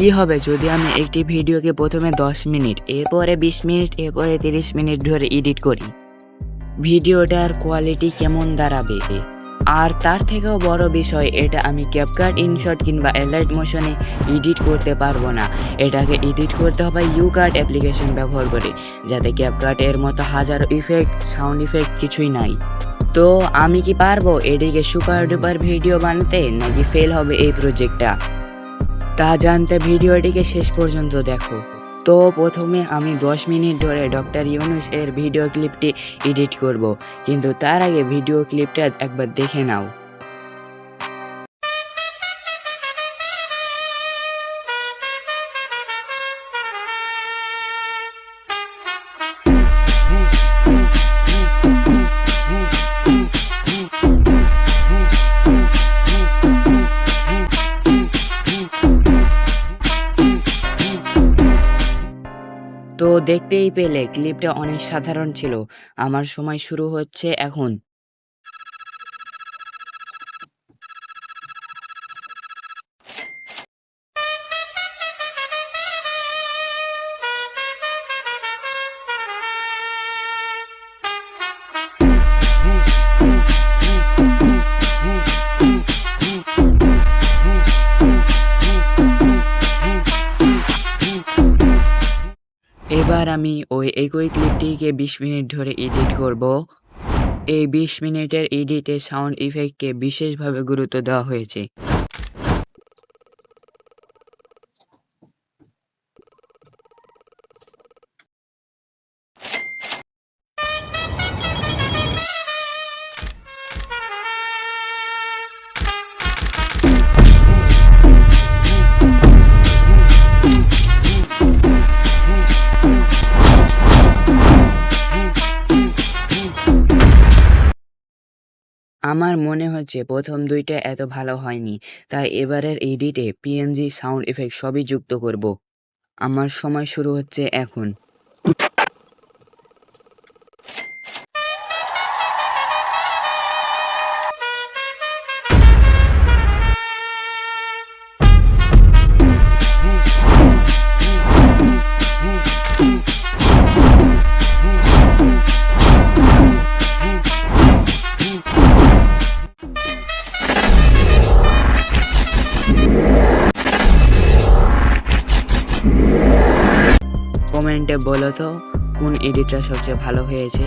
কি হবে যদি আমি একটি ভিডিওকে প্রথমে 10 মিনিট, এরপরে 20 মিনিট, এরপরে 30 মিনিট ধরে এডিট করি। ভিডিওটার কোয়ালিটি কেমন দাঁড়াবে? আর তার থেকেও বড় বিষয়, এটা আমি ক্যাপকাট ইনশট কিংবা এলাইট মোশনে এডিট করতে পারব না। এটাকে এডিট করতে হবে ইউকার্ট অ্যাপ্লিকেশন ব্যবহার করে, যাতে ক্যাপকাট এর মতো হাজারো ইফেক্ট সাউন্ড ইফেক্ট কিছুই নাই। তো আমি কি পারব এদিকে সুপার ডুপার ভিডিও বানাতে, নাকি ফেল হবে এই প্রজেক্টটা তা জানতে ভিডিওটিকে শেষ পর্যন্ত দেখো। তো প্রথমে আমি 10 মিনিট ধরে ডক্টর ইউনুস এর ভিডিও ক্লিপটি এডিট করব। কিন্তু তার আগে ভিডিও ক্লিপটা একবার দেখে নাও। তো দেখতেই পেলে ক্লিপটা অনেক সাধারণ ছিল। আমার সময় শুরু হচ্ছে এখন। এবার আমি ওই একই ক্লিপটিকে বিশ মিনিট ধরে এডিট করব। এই বিশ মিনিটের এডিটে সাউন্ড ইফেক্টকে বিশেষভাবে গুরুত্ব দেওয়া হয়েছে। আমার মনে হচ্ছে প্রথম দুইটা এত ভালো হয়নি। তাই এবারের এডিটে পিএনজি সাউন্ড এফেক্ট সবই যুক্ত করব। আমার সময় শুরু হচ্ছে এখন। কমেন্টে বলো তো কোন এডিটটা সবচেয়ে ভালো হয়েছে?